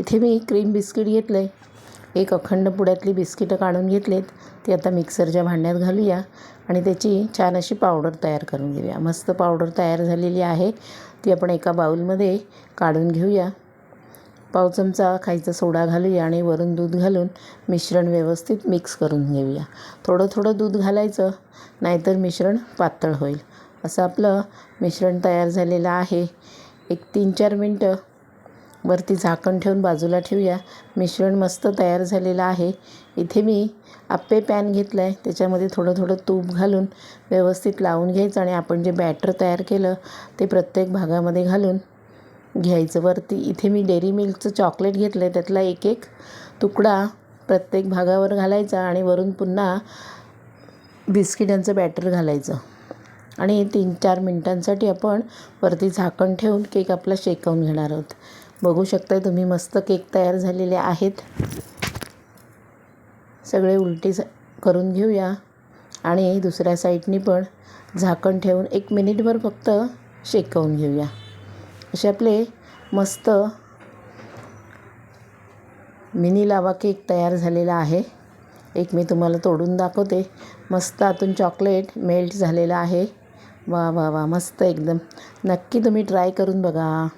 इथे मी cream biscuit घेतलं आहे एक अखंड पुड्यातली बिस्किटं काढून घेतलेत. ती आता मिक्सरच्या भांड्यात घालूया आणि त्याची छान अशी पावडर तयार करून घेऊया. मस्त पावडर तयार झालेली आहे. ती आपण एका बाऊलमध्ये काढून घेऊया. पाव चमचा खायचा सोडा घालूया आणि वरून दूध घालून मिश्रण व्यवस्थित मिक्स करून घेऊया. थोडं थोडं दूध घालायचं नाहीतर मिश्रण पातळ होईल. असं आपलं मिश्रण तयार झालेलं आहे. एक तीन चार मिनटं वरती झाकण ठेवून बाजूला ठेवूया. मिश्रण मस्त तयार झालेलं आहे. इथे मी आप्पे पॅन घेतलं आहे त्याच्यामध्ये थोडं थोडं तूप घालून व्यवस्थित लावून घ्यायचं आणि आपण जे बॅटर तयार केलं ते प्रत्येक भागामध्ये घालून घ्यायचं. वरती इथे मी डेअरी मिल्कचं चॉकलेट घेतलं आहे त्यातला एक एक तुकडा प्रत्येक भागावर घालायचा आणि वरून पुन्हा बिस्किटांचं बॅटर घालायचं. आणि तीन चार मिनटांसाठी आपण वरती झाकण ठेवून केक आपला शेकवून घेणार आहोत. बघू शकता तुम्ही मस्त केक तयार झालेले आहेत. सगळे उलटी स करून घेऊया. आणि दुसऱ्या साईडनी पण झाकण ठेवून एक मिनिटभर फक्त शेकवून घेऊया. असे आपले मस्त मिनी लावा केक तयार झालेला आहे. एक मी तुम्हाला तोडून दाखवते. मस्त आतून चॉकलेट मेल्ट झालेलं आहे. वा वा वा मस्त एकदम. नक्की तुम्ही ट्राय करून बघा.